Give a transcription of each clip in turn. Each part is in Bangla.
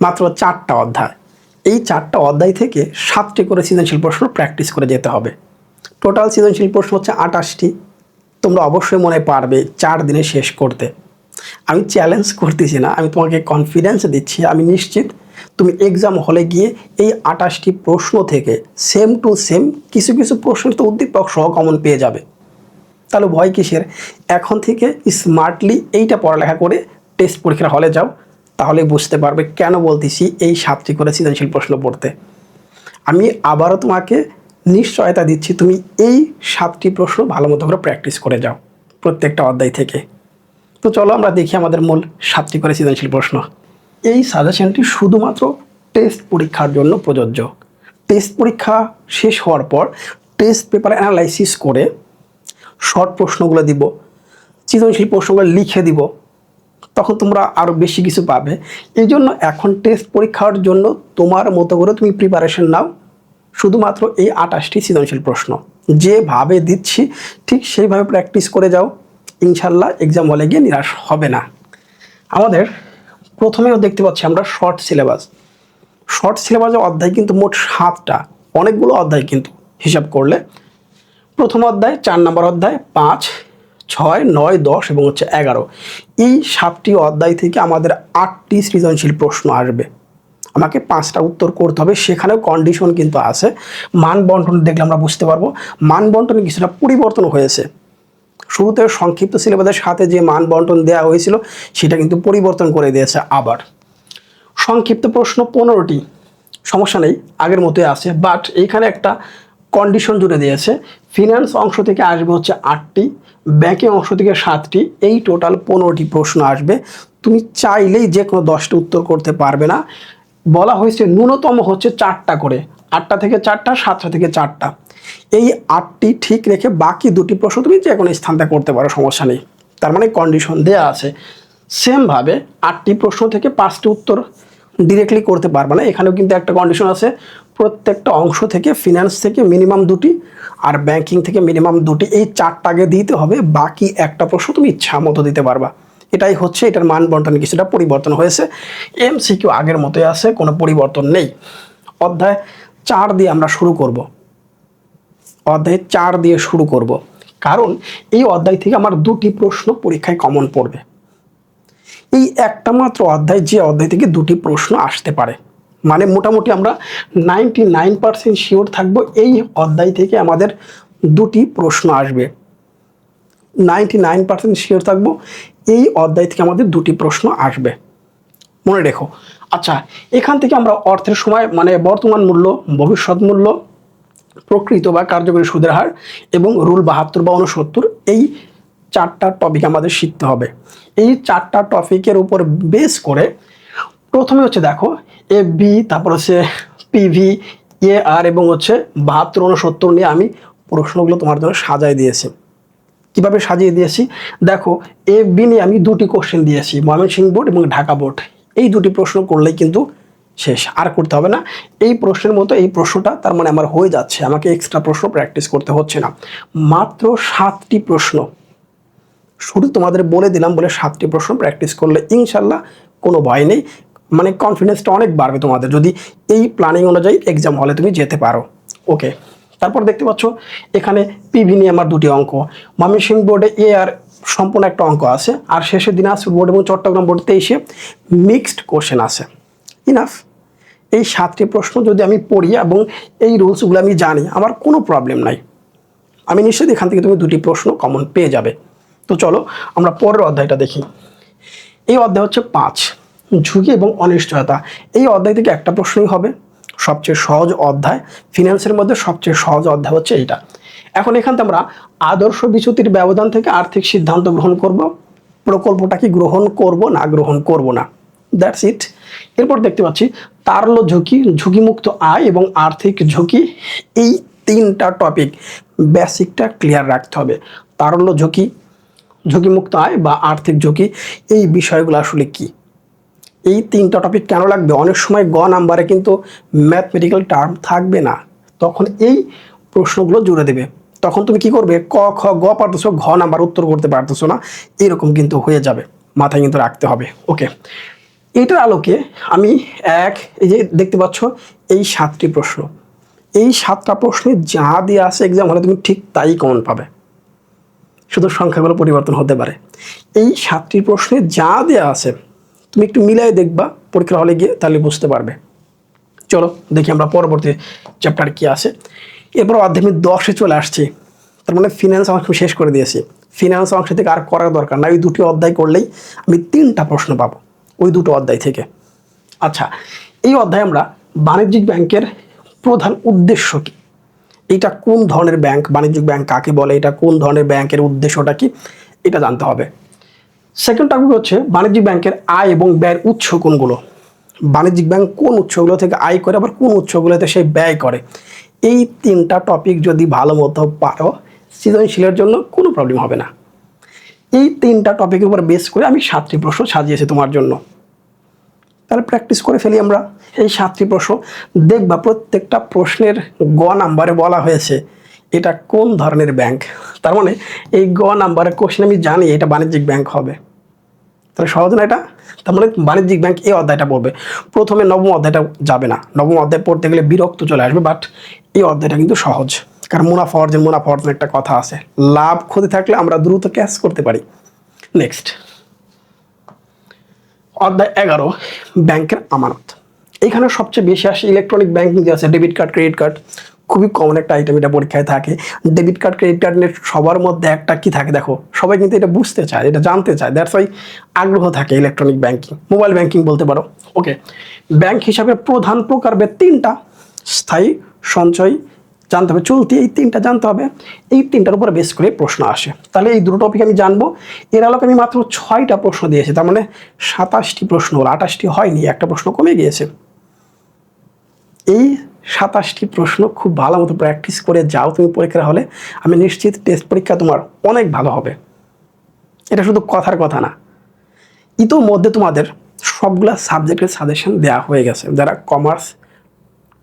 মাত্র চারটা অধ্যায়। এই চারটা অধ্যায় থেকে সাতটি করে সৃজনশীল প্রশ্ন প্র্যাকটিস করে যেতে হবে। টোটাল সৃজনশীল প্রশ্ন হচ্ছে আটাশটি। তোমরা অবশ্যই মনে পারবে চার দিনে শেষ করতে। আমি চ্যালেঞ্জ করতেছি না, আমি তোমাকে কনফিডেন্স দিচ্ছি, আমি নিশ্চিত তুমি এক্সাম হলে গিয়ে এই আটাশটি প্রশ্ন থেকে সেম টু সেম কিছু কিছু প্রশ্ন তো উদ্দীপক সহ কমন পেয়ে যাবে। তাহলে ভয় কিসের? এখন থেকে স্মার্টলি এইটা পড়ালেখা করে টেস্ট পরীক্ষার হলে যাও। তাহলে বুঝতে পারবে কেন বলতেছি এই সাতটি করে সৃজনশীল প্রশ্ন পড়তে। আমি আবারও তোমাকে নিশ্চয়তা দিচ্ছি, তুমি এই সাতটি প্রশ্ন ভালো মতো করে প্র্যাকটিস করে যাও প্রত্যেকটা অধ্যায় থেকে। তো চলো আমরা দেখি আমাদের মূল সাতটি করে সৃজনশীল প্রশ্ন। এই সাজেশনটি শুধুমাত্র টেস্ট পরীক্ষার জন্য প্রযোজ্য। টেস্ট পরীক্ষা শেষ হওয়ার পর টেস্ট পেপার অ্যানালাইসিস করে শর্ট প্রশ্নগুলো দিব, সৃজনশীল প্রশ্নগুলো লিখে দিব তখন তোমরা আরও বেশি কিছু পাবে। এই জন্য এখন টেস্ট পরীক্ষার জন্য তোমার মতো করে তুমি প্রিপারেশন নাও। শুধুমাত্র এই আটাশটি সৃজনশীল প্রশ্ন। যেভাবে দিচ্ছি, ঠিক সেইভাবে প্র্যাকটিস করে যাও। ইনশাল্লাহ এক্সাম হলে গিয়ে নিরাশ হবে না। আমাদের প্রথমেও দেখতে পাচ্ছি আমরা শর্ট সিলেবাস শর্ট সিলেবাসের অধ্যায় কিন্তু মোট সাতটা। অনেকগুলো অধ্যায় কিন্তু হিসাব করলে। প্রথম অধ্যায়, চার নম্বর অধ্যায়, পাঁচ। ছয়, নয়, দশ এবং হচ্ছে এগারো। এই সাতটি অধ্যায় থেকে আমাদের আটটি সৃজনশীল প্রশ্ন আসবে। আমাকে পাঁচটা উত্তর করতে হবে, সেখানেও কন্ডিশন কিন্তু আছে। মান বন্টন দেখলে আমরা বুঝতে পারব। মান বন্টনে কিছুটা পরিবর্তন হয়েছে। শুরুতে সংক্ষিপ্ত সিলেবাসের সাথে যে মান বন্টন দেওয়া হয়েছিল, সেটা কিন্তু পরিবর্তন করে দিয়েছে আবার। সংক্ষিপ্ত প্রশ্ন পনেরোটি। সমস্যা নেই, আগের মতোই আছে বাট এইখানে একটা কন্ডিশন জুড়ে দিয়েছে। ফিনান্স অংশ থেকে আসবে হচ্ছে আটটি ব্যাংকিং অংশ থেকে সাতটি, এই টোটাল পনেরোটি প্রশ্ন আসবে। তুমি চাইলেই যে কোনো দশটা উত্তর করতে পারবে না। বলা হয়েছে ন্যূনতম হচ্ছে চারটা করে, আটটা থেকে চারটা, সাতটা থেকে চারটা। এই আটটি ঠিক রেখে বাকি দুটি প্রশ্ন তুমি যে কোনো স্থানটা করতে পারো, সমস্যা নেই। তার মানে কন্ডিশন দেয়া আছে। সেমভাবে আটটি প্রশ্ন থেকে পাঁচটি উত্তর ডিরেক্টলি করতে পারবে না। এখানেও কিন্তু একটা কন্ডিশন আছে। প্রত্যেকটা অংশ থেকে ফিনান্স থেকে মিনিমাম দুটি আর ব্যাংকিং থেকে মিনিমাম দুটি, এই চারটাকে দিতে হবে। বাকি একটা প্রশ্ন তুমি ইচ্ছা মতো দিতে পারবা। এটাই হচ্ছে, এটার মান বন্টনে কিছুটা পরিবর্তন হয়েছে। এমসিকিউ আগের মতোই আছে, কোনো পরিবর্তন নেই। অধ্যায় চার দিয়ে আমরা শুরু করব। অধ্যায় চার দিয়ে শুরু করব। কারণ এই অধ্যায় থেকে আমার দুটি প্রশ্ন পরীক্ষায় কমন পড়বে। এই একটা মাত্র অধ্যায়, যে অধ্যায় থেকে দুটি প্রশ্ন আসতে পারে। মানে মোটামুটি আমরা নাইনটি নাইন পার্সেন্ট শিওর থাকব, এই অধ্যায় থেকে আমাদের দুটি প্রশ্ন আসবে। নাইনটি নাইন পার্সেন্ট শিওর থাকব, এই অধ্যায় থেকে আমাদের দুটি প্রশ্ন আসবে। মনে রেখো। আচ্ছা এখান থেকে আমরা অর্থের সময় মানে বর্তমান মূল্য, ভবিষ্যৎ মূল্য, প্রকৃত বা কার্যকরী সুদের হার এবং রুল বাহাত্তর বা উনসত্তর এই চারটা টপিক আমাদের শিখতে হবে। এই চারটা টপিকের উপর বেস করে প্রথমে হচ্ছে দেখো এ বি তারপর হচ্ছে পিভি এ আর এবং হচ্ছে বাহাত্তর উনসত্তর নিয়ে আমি প্রশ্নগুলো তোমার জন্য সাজাই দিয়েছি। কীভাবে সাজিয়ে দিয়েছি? দেখো এ বি নিয়ে আমি দুটি কোশ্চেন দিয়েছি, ময়মনসিংহ বোর্ড এবং ঢাকা বোর্ড। এই দুটি প্রশ্ন করলেই কিন্তু শেষ, আর করতে হবে না। এই প্রশ্নের মতো এই প্রশ্নটা তার মানে আমার হয়ে যাচ্ছে, আমাকে এক্সট্রা প্রশ্ন প্র্যাকটিস করতে হচ্ছে না। মাত্র সাতটি প্রশ্ন। শুধু তোমাদের বলে দিলাম বলে সাতটি প্রশ্ন প্র্যাকটিস করলে ইনশাল্লাহ কোনো ভয় নেই। মানে কনফিডেন্সটা অনেক বাড়বে তোমাদের যদি এই প্ল্যানিং অনুযায়ী এক্সাম হলে তুমি যেতে পারো। ওকে তারপর দেখতে পাচ্ছ এখানে পিভি নিয়ে আমার দুটি অঙ্ক। ময়মনসিংহ বোর্ডে এ আর সম্পূর্ণ একটা অঙ্ক আছে, আর শেষের শেষে দিনাজপুর বোর্ড এবং চট্টগ্রাম বোর্ড তেইশে মিক্সড কোশ্চেন আছে। ইনাফ এই সাতটি প্রশ্ন যদি আমি পড়ি এবং এই রুলসগুলো আমি জানি, আমার কোনো প্রবলেম নাই। আমি নিশ্চয়ই এখান থেকে তুমি দুটি প্রশ্ন কমন পেয়ে যাবে। তো চলো আমরা পরের অধ্যায়টা দেখি। এই অধ্যায় হচ্ছে পাঁচ। ঝুঁকি এবং অনিশ্চয়তা। এই অধ্যায় থেকে একটা প্রশ্নই হবে, সবচেয়ে সহজ অধ্যায়। ফিনান্সের মধ্যে সবচেয়ে সহজ অধ্যায় হচ্ছে এইটা। এখন এখান আমরা আদর্শ বিচ্যুতির ব্যবধান থেকে আর্থিক সিদ্ধান্ত গ্রহণ করব। প্রকল্পটা কি গ্রহণ করব না গ্রহণ করব না? দ্যাটস ইট এরপর দেখতে পাচ্ছি, তারল্য ঝুঁকি, ঝুঁকিমুক্ত আয় এবং আর্থিক ঝুঁকি, এই তিনটা টপিক বেসিকটা ক্লিয়ার রাখতে হবে। তারল্য ঝুঁকি, ঝুঁকিমুক্ত আয় বা আর্থিক ঝুঁকি, এই বিষয়গুলো আসলে কি? এই তিনটা টপিক কেন লাগবে? অনেক সময় গ নাম্বারে কিন্তু ম্যাথমেটিক্যাল টার্ম থাকবে না। তখন এই প্রশ্নগুলো জুড়ে দেবে। তখন তুমি কি করবে? ক, খ, গ পারতেছো, ঘ নাম্বার উত্তর করতে পারতেছো না, এরকম কিন্তু হয়ে যাবে। মাথায় কিন্তু রাখতে হবে। ওকে এটার আলোকে আমি এক, এই যে দেখতে পাচ্ছ, এই সাতটি প্রশ্ন। এই সাতটা প্রশ্নে যা দিয়ে আসে এক্সাম হলে তুমি ঠিক তাই কমন পাবে। শুধু সংখ্যাগুলো পরিবর্তন হতে পারে। এই সাতটি প্রশ্নে যা দেওয়া আছে তুমি একটু মিলাই দেখবা পরীক্ষা হলে গিয়ে তাহলে বুঝতে পারবে। চলো, দেখি আমরা পরবর্তী চ্যাপ্টার কি আছে। এরপর আমি দশে চলে আসছি। তার মানে ফিনান্স অংশ শেষ করে দিয়েছি। ফিনান্স অংশ থেকে আর করার দরকার না। ওই দুটি অধ্যায় করলেই আমি তিনটা প্রশ্ন পাবো, ওই দুটো অধ্যায় থেকে। আচ্ছা এই অধ্যায় আমরা বাণিজ্যিক ব্যাংকের প্রধান উদ্দেশ্য কী? এটা কোন ধরনের ব্যাংক, বাণিজ্যিক ব্যাংক কাকে বলে, এটা কোন ধরনের ব্যাংকের উদ্দেশ্যটা কি? এটা জানতে হবে। সেকেন্ড টপিক হচ্ছে বাণিজ্যিক ব্যাংকের আয় এবং ব্যয়ের উৎস কোনগুলো? বাণিজ্যিক ব্যাংক কোন উৎসগুলো থেকে আয় করে আবার কোন উৎসগুলোতে সে ব্যয় করে? এই তিনটা টপিক যদি ভালো মতো পারো, সৃজনশীলের জন্য কোনো প্রবলেম হবে না। এই তিনটা টপিকের উপর বেস করে আমি সাতটি প্রশ্ন সাজিয়েছি তোমার জন্য। তাহলে প্র্যাকটিস করে ফেলি আমরা। এই সাতটি প্রশ্ন, দেখবা প্রত্যেকটা প্রশ্নের গ নাম্বারে বলা হয়েছে, এটা কোন ধরনের ব্যাংক তার মানে এই গ নাম্বারের কোশ্চেন আমি জানি এটা বাণিজ্যিক ব্যাংক হবে। তাহলে সহজ না এটা? তার মানে বাণিজ্যিক ব্যাংক এই অধ্যায়টা পড়বে। প্রথমে নবম অধ্যায়টা যাবে না। নবম অধ্যায় পড়তে গেলে বিরক্ত চলে আসবে বাট এই অধ্যায়টা কিন্তু সহজ। কারণ মুনাফা অর্জন মুনাফা অর্জন একটা কথা আছে। লাভ ক্ষতি থাকলে আমরা দ্রুত ক্যাশ করতে পারি। নেক্সট অধ্যায় এগারো, ব্যাংকের আমানত। এখানে সবচেয়ে বেশি আসে ইলেকট্রনিক ব্যাংকিং যে আছে ডেবিট কার্ড ক্রেডিট কার্ড খুবই কমন একটা আইটেম এটা পরীক্ষায় থাকে। ডেবিট কার্ড ক্রেডিট কার্ড নিয়ে সবার মধ্যে একটা কি থাকে দেখো? সবাই কিন্তু এটা বুঝতে চায়, এটা জানতে চায়। দ্যাটস ওয়াই আগ্রহ থাকে ইলেকট্রনিক ব্যাংকিং মোবাইল ব্যাংকিং বলতে পারো। ওকে ব্যাংক হিসাবে প্রধান প্রকারভেদ তিনটা। স্থায়ী, সঞ্চয়, জানতে হবে চলতি, এই তিনটা জানতে হবে। এই তিনটার উপরে বেস করে প্রশ্ন আসে। তাহলে এই দুটো টপিক আমি জানব। এর আলোকে আমি মাত্র ছয়টা প্রশ্ন দিয়েছি, তার মানে সাতাশটি প্রশ্ন হলো আঠাশটি হয়নি, একটা প্রশ্ন কমে গিয়েছে। এই সাতাশটি প্রশ্ন খুব ভালো মতো প্র্যাকটিস করে যাও তুমি পরীক্ষা হলে। আমি নিশ্চিত টেস্ট পরীক্ষা তোমার অনেক ভালো হবে। এটা শুধু কথার কথা না। ইতোমধ্যে তোমাদের সবগুলা সাবজেক্টের সাজেশন দেওয়া হয়ে গেছে। যারা কমার্স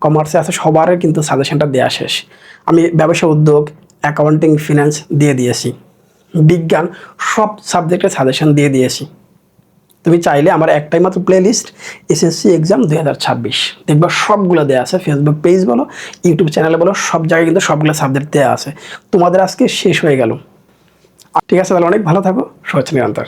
কমার্সে আছে, সবার কিন্তু সাজেশনটা দেওয়া শেষ। আমি ব্যবসা উদ্যোগ অ্যাকাউন্টিং ফিনান্স দিয়ে দিয়েছি। বিজ্ঞান, সব সাবজেক্টের সাজেশন দিয়ে দিয়েছি। তুমি চাইলে আমার একটাই মাত্র প্লে লিস্ট এসএসসি এক্সাম দুই হাজার ছাব্বিশ। দেখবা সবগুলো দেওয়া আছে ফেসবুক পেজ বলো ইউটিউব চ্যানেলে বলো, সব জায়গায় কিন্তু সবগুলো সাবজেক্ট দেওয়া আছে। তোমাদের আজকে শেষ হয়ে গেল। ঠিক আছে, তাহলে অনেক ভালো থাকো। শুভেচ্ছা, নিরন্তর।